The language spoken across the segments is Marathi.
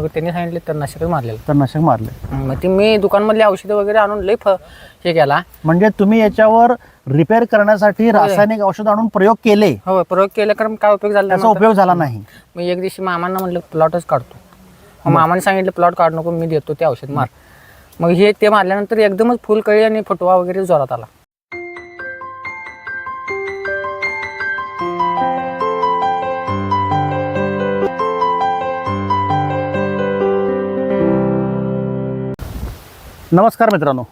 मग त्यांनी सांगितले तर नाशक मारलेलं. तर नशक मारले मग ते मी दुकानमधली औषधं वगैरे आणून लई फ हे केला. म्हणजे तुम्ही याच्यावर रिपेअर करण्यासाठी रासायनिक औषध आणून प्रयोग केले. हो प्रयोग केला कारण काय उपयोग झाला त्याचा नाही उपयोग झाला नाही. मग एक दिवशी मामांना म्हटलं प्लॉटच काढतो. मग? मामाने सांगितलं प्लॉट काढू नको मी देतो ते औषध मार. मग हे ते मारल्यानंतर एकदमच फुल कळी आणि फुटवा वगैरे जोरात आला. नमस्कार मित्रांनो.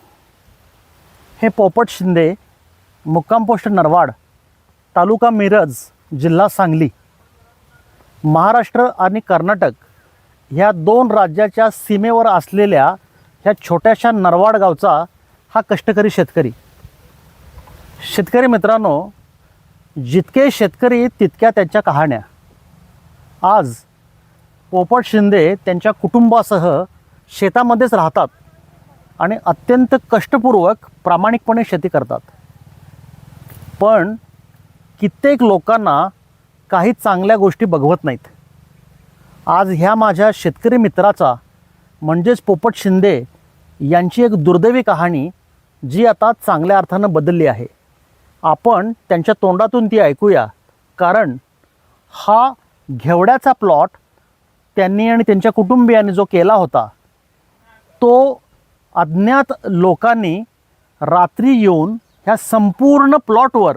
हे पोपट शिंदे मुक्काम पोस्ट नरवाड तालुका मिरज जिल्हा सांगली महाराष्ट्र आणि कर्नाटक ह्या दोन राज्याच्या सीमेवर असलेल्या ह्या छोट्याशा नरवाड गावचा हा कष्टकरी शेतकरी. शेतकरी मित्रांनो जितके शेतकरी तितक्या त्यांच्या कहाण्या. आज पोपट शिंदे त्यांच्या कुटुंबासह शेतामध्येच राहतात. आणि अत्यंत कष्टपूर्वक प्रामाणिकपणे शेती करतात. पण कित्येक लोकांना काही चांगल्या गोष्टी बघवत नाहीत. आज ह्या माझ्या शेतकरी मित्राचा म्हणजेच पोपट शिंदे यांची एक दुर्दैवी कहाणी जी आता चांगल्या अर्थानं बदलली आहे. आपण त्यांच्या तोंडातून ती ऐकूया कारण हा घेवड्याचा प्लॉट त्यांनी आणि त्यांच्या कुटुंबियांनी जो केला होता तो अज्ञात लोकांनी रात्री येऊन ह्या संपूर्ण प्लॉटवर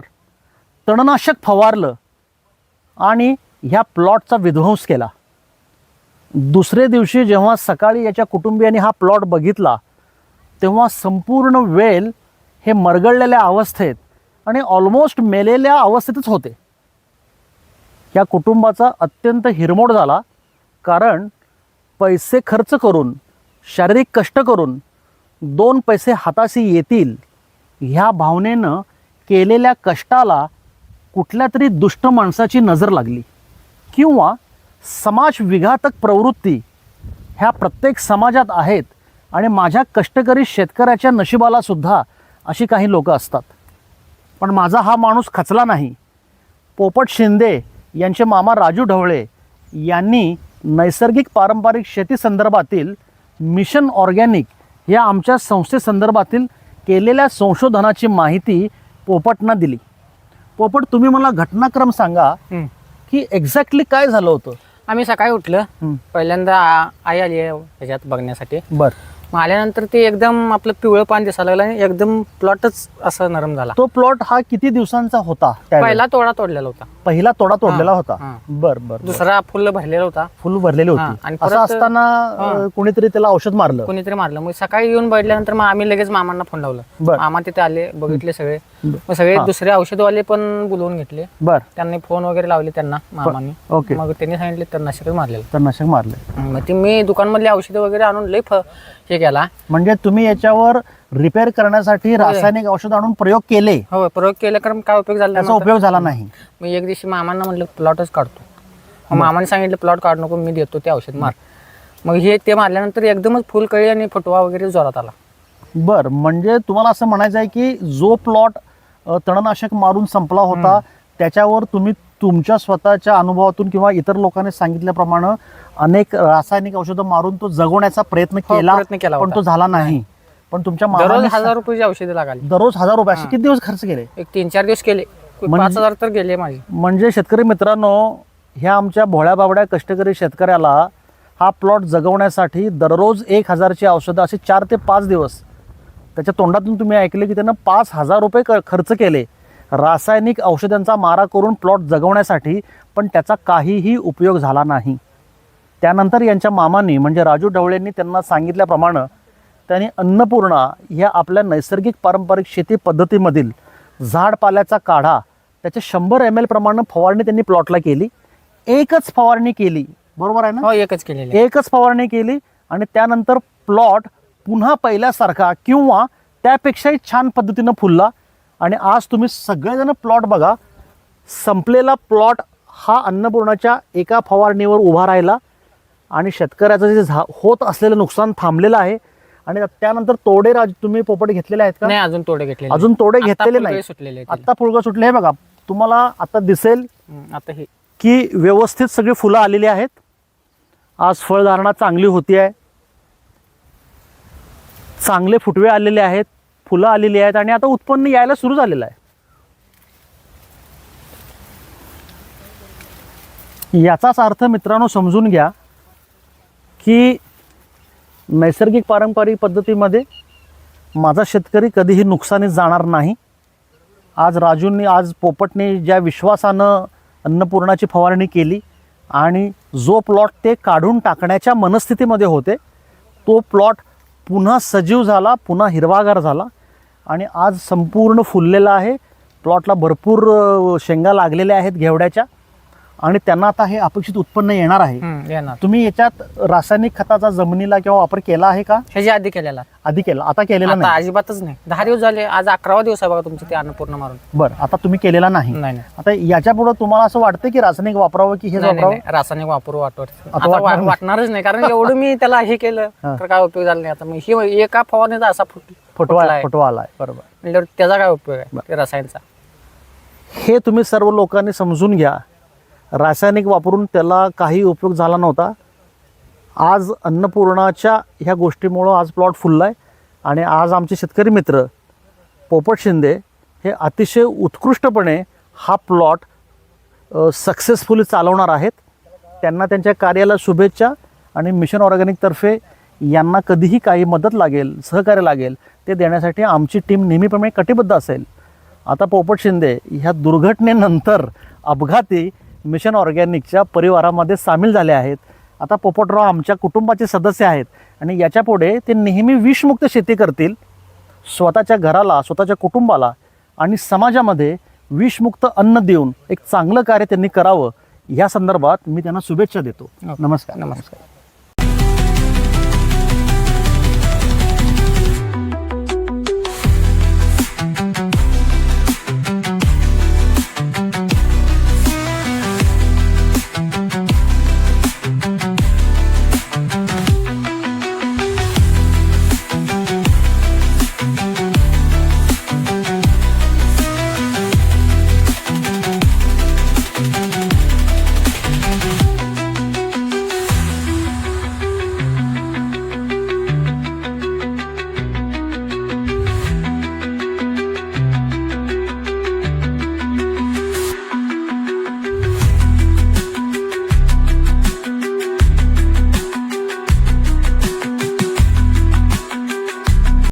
तणनाशक फवारलं आणि ह्या प्लॉटचा विध्वंस केला. दुसरे दिवशी जेव्हा सकाळी याच्या कुटुंबियांनी हा प्लॉट बघितला तेव्हा संपूर्ण वेल हे मरगळलेल्या अवस्थेत आणि ऑलमोस्ट मेलेल्या अवस्थेतच होते. या कुटुंबाचा अत्यंत हिरमोड झाला कारण पैसे खर्च करून शारीरिक कष्ट करून दोन पैसे हाताशी येतील ह्या भावनेनं केलेल्या कष्टाला कुठल्या तरी दुष्ट माणसाची नजर लागली. किंवा समाज विघातक प्रवृत्ती ह्या प्रत्येक समाजात आहेत आणि माझ्या कष्टकरी शेतकऱ्याच्या नशिबालासुद्धा अशी काही लोकं असतात. पण माझा हा माणूस खचला नाही. पोपट शिंदे यांचे मामा राजू ढवळे यांनी नैसर्गिक पारंपरिक शेती संदर्भातील मिशन ऑर्गॅनिक या आमच्या संस्थेसंदर्भातील केलेल्या संशोधनाची माहिती पोपटना दिली. पोपट तुम्ही मला घटनाक्रम सांगा. की एक्झॅक्टली काय झालं होतं? आम्ही सकाळी उठलं. पहिल्यांदा आ- आई आली आहे ह्याच्यात बघण्यासाठी. बर. मग आल्यानंतर ते एकदम आपलं पिवळं पान दिसायला लागलं आणि एकदम प्लॉटच असं नरम झाला. तो प्लॉट हा किती दिवसांचा होता त्यावेळी? पहिला तोडा तोडलेला होता. पहिला तोडा तोडलेला होता? हा. बर बर. दुसरा फुल भरलेला होता. फुल भरलेली हा, होती आणि असं परत- असताना. अं, कोणीतरी त्याला औषध मारलं? कोणीतरी मारलं. मग सकाळी येऊन बघितल्यानंतर मग आम्ही लगेच मामांना फोन लावलं. बर. मामा तिथे आले बघितले सगळे. बर. मग सगळे हा. दुसरे औषधवाले पण बोलवून घेतले. बर. त्यांनी फोन वगैरे लावले त्यांना मामांनी. ओके. मग त्यांनी सांगितले तर नाशक मारलेलं. तर नशक मारले मग ते मी दुकानमधली औषधं वगैरे आणून लई फ हे केला म्हणजे तुम्ही याच्यावर रिपेअर करण्यासाठी रासायनिक औषध आणून प्रयोग केले. हो प्रयोग केला कारण काय उपयोग झाला त्याचा नाही उपयोग झाला नाही. मग एक दिवशी मामांना म्हटलं प्लॉटच काढतो. मग मामाने सांगितलं प्लॉट काढू नको मी देतो ते औषध मार. मग हे ते मारल्यानंतर एकदमच फुल कळी आणि फुटवा वगैरे जोरात आला. बर म्हणजे तुम्हाला असं म्हणायचं आहे की जो प्लॉट तणनाशक मारून संपला होता त्याच्यावर तुम्ही तुमच्या स्वतःच्या अनुभवातून किंवा इतर लोकांनी सांगितल्याप्रमाणे अनेक रासायनिक औषधं मारून तो जगवण्याचा प्रयत्न हो, केला प्रयत्न केला पण होता. तो झाला नाही. पण तुमच्या दररोज मामाने हजार रुपयाची औषधं लागाली. दररोज हजार रुपये असे किती दिवस खर्च केले? एक तीन चार दिवस केले. म्हणजे- पाच हजार तर गेले माझे. म्हणजे शेतकरी मित्रांनो ह्या आमच्या भोळ्या बाबड्या कष्टकरी शेतकऱ्याला हा प्लॉट जगवण्यासाठी दररोज एक हजारची औषधं असे चार ते पाच दिवस. त्याच्या तोंडातून तुम्ही ऐकले की त्यानं पाच हजार रुपये क- खर्च केले. रासायनिक औषधांचा मारा करून प्लॉट जगवण्यासाठी पण त्याचा काहीही उपयोग झाला नाही. त्यानंतर यांच्या मामांनी म्हणजे राजू ढवळेंनी त्यांना सांगितल्याप्रमाणे त्यांनी अन्नपूर्णा ह्या आपल्या नैसर्गिक पारंपरिक शेती पद्धतीमधील झाडपाल्याचा काढा त्याच्या शंभर एम एल प्रमाणे फवारणी त्यांनी प्लॉटला केली. एकच फवारणी केली. बरोबर आहे ना? हो एकच केलेले एकच फवारणी केली आणि त्यानंतर प्लॉट पुन्हा पहिल्यासारखा किंवा त्यापेक्षाही छान पद्धतीनं फुलला. आणि आज तुम्ही सगळेजण प्लॉट बघा. संपलेला प्लॉट हा अन्नपूर्णाच्या एका फवारणीवर उभा राहिला. आणि शेतकऱ्याचं जे झा होत असलेलं नुकसान थांबलेलं आहे. आणि त्यानंतर तोडे राज तुम्ही पोपट घेतलेले आहेत का? नाही अजून तोडे घेतलेले अजून तोडे घेतलेले नाही. आता फुलगा सुटले. हे बघा तुम्हाला आता दिसेल आता हे. की व्यवस्थित सगळी फुलं आलेली आहेत. आज फळधारणा चांगली होती आहे चांगले फुटवे आलेले आहेत. फुलं आलेली आहेत आणि आता उत्पन्न यायला सुरू झालेलं आहे. याचाच अर्थ मित्रांनो समजून घ्या की नैसर्गिक पारंपरिक पद्धतीमध्ये माझा शेतकरी कधीही नुकसानीत जाणार नाही. आज राजूंनी आज पोपटने ज्या विश्वासानं अन्नपूर्णाची फवारणी केली आणि जो प्लॉट ते काढून टाकण्याच्या मनस्थितीमध्ये होते तो प्लॉट पुन्हा सजीव झाला पुन्हा हिरवागार झाला. आणि आज संपूर्ण फुललेला आहे. प्लॉटला भरपूर शेंगा लागलेल्या आहेत घेवड्याच्या. आणि त्यांना आता हे अपेक्षित उत्पन्न येणार आहे. तुम्ही याच्यात रासायनिक खताचा जमिनीला किंवा वापर केला आहे का? ह्याच्या आधी केलेला. आधी केला. आता केलेला नाही. अजिबातच नाही. दहा दिवस झाले आज अकरावा दिवस आहे बघा तुमचं ते अन्नपूर्ण मारून. बरं आता तुम्ही केलेला नाही. नाही नाही. आता याच्यापुढे तुम्हाला असं वाटतं की रासायनिक वापरावं की नाही, वापरावं. रासायनिक वापरू वाटणार. वाटणारच नाही. कारण एवढं मी त्याला हे केलं. हा. तर काय उपयोग झाला नाही. आता मग हे एका फवारणीचा असा फुट फुटवा. फुटवा आलाय. बरोबर. म्हणल्यावर त्याचा काय उपयोग आहे? ते रसायनचा. हे तुम्ही सर्व लोकांनी समजून घ्या. रासायनिक वापरून त्याला काही उपयोग झाला नव्हता. आज अन्नपूर्णाच्या ह्या गोष्टीमुळं आज प्लॉट फुलला आहे आणि आज आमचे शेतकरी मित्र पोपट शिंदे हे अतिशय उत्कृष्टपणे हा प्लॉट सक्सेसफुली चालवणार आहेत. त्यांना त्यांच्या कार्याला शुभेच्छा आणि मिशन ऑर्गॅनिकतर्फे यांना कधीही काही मदत लागेल सहकार्य लागेल ते देण्यासाठी आमची टीम नेहमीप्रमाणे कटिबद्ध असेल. आता पोपट शिंदे ह्या दुर्घटनेनंतर अपघाती मिशन ऑर्गॅनिकच्या परिवारामध्ये सामील झाले आहेत. आता पोपटराव आमच्या कुटुंबाचे सदस्य आहेत आणि याच्यापुढे ते नेहमी विषमुक्त शेती करतील. स्वतःच्या घराला स्वतःच्या कुटुंबाला आणि समाजामध्ये विषमुक्त अन्न देऊन एक चांगलं कार्य त्यांनी करावं या संदर्भात मी त्यांना शुभेच्छा देतो. नमस्कार. नमस्कार.